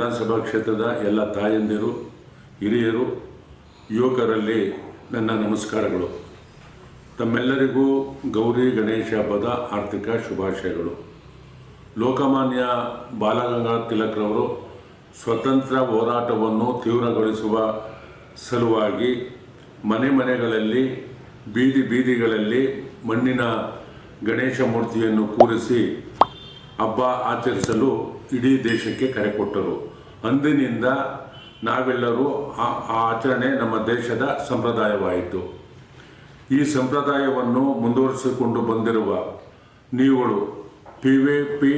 ವಿಧಾನಸಭಾ ಕ್ಷೇತ್ರದ ಎಲ್ಲ ತಾಯಂದಿರು, ಹಿರಿಯರು, ಯುವಕರಲ್ಲಿ ನನ್ನ ನಮಸ್ಕಾರಗಳು. ತಮ್ಮೆಲ್ಲರಿಗೂ ಗೌರಿ ಗಣೇಶ ಹಬ್ಬದ ಆರ್ಥಿಕ ಶುಭಾಶಯಗಳು. ಲೋಕಮಾನ್ಯ ಬಾಲಗಂಗಾಧರ ತಿಲಕ್ರವರು ಸ್ವತಂತ್ರ ಹೋರಾಟವನ್ನು ತೀವ್ರಗೊಳಿಸುವ ಸಲುವಾಗಿ ಮನೆ ಮನೆಗಳಲ್ಲಿ, ಬೀದಿ ಬೀದಿಗಳಲ್ಲಿ ಮಣ್ಣಿನ ಗಣೇಶ ಮೂರ್ತಿಯನ್ನು ಕೂರಿಸಿ ಹಬ್ಬ ಆಚರಿಸಲು ಇಡೀ ದೇಶಕ್ಕೆ ಕರೆ ಕೊಟ್ಟರು. ಅಂದಿನಿಂದ ನಾವೆಲ್ಲರೂ ಆ ಆಚರಣೆ ನಮ್ಮ ದೇಶದ ಸಂಪ್ರದಾಯವಾಯಿತು. ಈ ಸಂಪ್ರದಾಯವನ್ನು ಮುಂದುವರಿಸಿಕೊಂಡು ಬಂದಿರುವ ನೀವುಗಳು ಪಿ ವಿ ಪಿ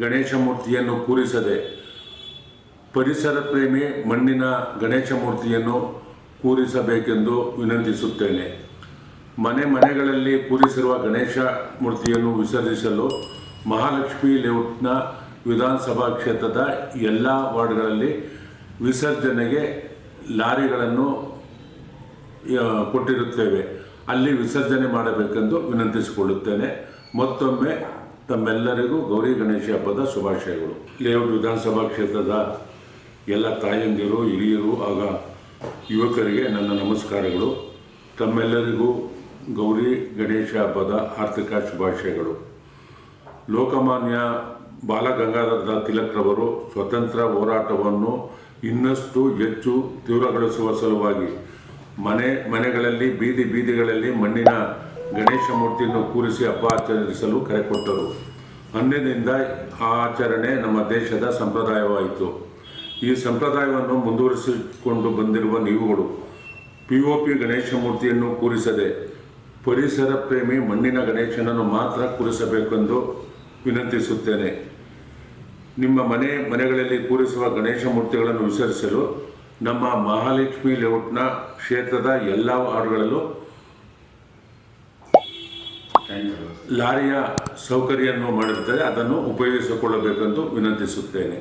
ಗಣೇಶ ಮೂರ್ತಿಯನ್ನು ಕೂರಿಸದೆ ಪರಿಸರ ಪ್ರೇಮಿ ಮಣ್ಣಿನ ಗಣೇಶ ಮೂರ್ತಿಯನ್ನು ಕೂರಿಸಬೇಕೆಂದು ವಿನಂತಿಸುತ್ತೇನೆ. ಮನೆ ಮನೆಗಳಲ್ಲಿ ಕೂರಿಸಿರುವ ಗಣೇಶ ಮೂರ್ತಿಯನ್ನು ವಿಸರ್ಜಿಸಲು ಮಹಾಲಕ್ಷ್ಮಿ ಲೇಔಟ್ನ ವಿಧಾನಸಭಾ ಕ್ಷೇತ್ರದ ಎಲ್ಲ ವಾರ್ಡ್ಗಳಲ್ಲಿ ವಿಸರ್ಜನೆಗೆ ಲಾರಿಗಳನ್ನು ಕೊಟ್ಟಿರುತ್ತೇವೆ. ಅಲ್ಲಿ ವಿಸರ್ಜನೆ ಮಾಡಬೇಕೆಂದು ವಿನಂತಿಸಿಕೊಳ್ಳುತ್ತೇನೆ. ಮತ್ತೊಮ್ಮೆ ತಮ್ಮೆಲ್ಲರಿಗೂ ಗೌರಿ ಗಣೇಶ ಹಬ್ಬದ ಶುಭಾಶಯಗಳು. ಲೇಔಟ್ ವಿಧಾನಸಭಾ ಕ್ಷೇತ್ರದ ಎಲ್ಲ ತಾಯಂದಿರು, ಹಿರಿಯರು ಆಗ ಯುವಕರಿಗೆ ನನ್ನ ನಮಸ್ಕಾರಗಳು. ತಮ್ಮೆಲ್ಲರಿಗೂ ಗೌರಿ ಗಣೇಶ ಹಬ್ಬದ ಆರ್ಥಿಕ ಶುಭಾಶಯಗಳು. ಲೋಕಮಾನ್ಯ ಬಾಲಗಂಗಾಧರ ತಿಲಕ್ರವರು ಸ್ವತಂತ್ರ ಹೋರಾಟವನ್ನು ಇನ್ನಷ್ಟು ಹೆಚ್ಚು ತೀವ್ರಗೊಳಿಸುವ ಸಲುವಾಗಿ ಮನೆ, ಮನೆಗಳಲ್ಲಿ, ಬೀದಿ ಬೀದಿಗಳಲ್ಲಿ ಮಣ್ಣಿನ ಗಣೇಶ ಮೂರ್ತಿಯನ್ನು ಕೂರಿಸಿ ಹಬ್ಬ ಆಚರಿಸಲು ಕರೆ ಕೊಟ್ಟರು. ಅಂದಿನಿಂದ ಆ ಆಚರಣೆ ನಮ್ಮ ದೇಶದ ಸಂಪ್ರದಾಯವಾಯಿತು. ಈ ಸಂಪ್ರದಾಯವನ್ನು ಮುಂದುವರಿಸಿಕೊಂಡು ಬಂದಿರುವ ನೀವುಗಳು ಪಿ ಒ ಪಿ ಗಣೇಶ ಮೂರ್ತಿಯನ್ನು ಕೂರಿಸದೆ ಪರಿಸರ ಪ್ರೇಮಿ ಮಣ್ಣಿನ ಗಣೇಶನನ್ನು ಮಾತ್ರ ಕೂರಿಸಬೇಕೆಂದು ವಿನಂತಿಸುತ್ತೇನೆ. ನಿಮ್ಮ ಮನೆ, ಮನೆಗಳಲ್ಲಿ ಕೂರಿಸುವ ಗಣೇಶ ಮೂರ್ತಿಗಳನ್ನು ವಿಸರಿಸಲು ನಮ್ಮ ಮಹಾಲಕ್ಷ್ಮಿ ಲೇಔಟ್ನ ಕ್ಷೇತ್ರದ ಎಲ್ಲ ವಾರ್ಡ್ಗಳಲ್ಲೂ ಲಾರಿಯ ಸೌಕರ್ಯವನ್ನು ಮಾಡಿರುತ್ತದೆ. ಅದನ್ನು ಉಪಯೋಗಿಸಿಕೊಳ್ಳಬೇಕೆಂದು ವಿನಂತಿಸುತ್ತೇನೆ.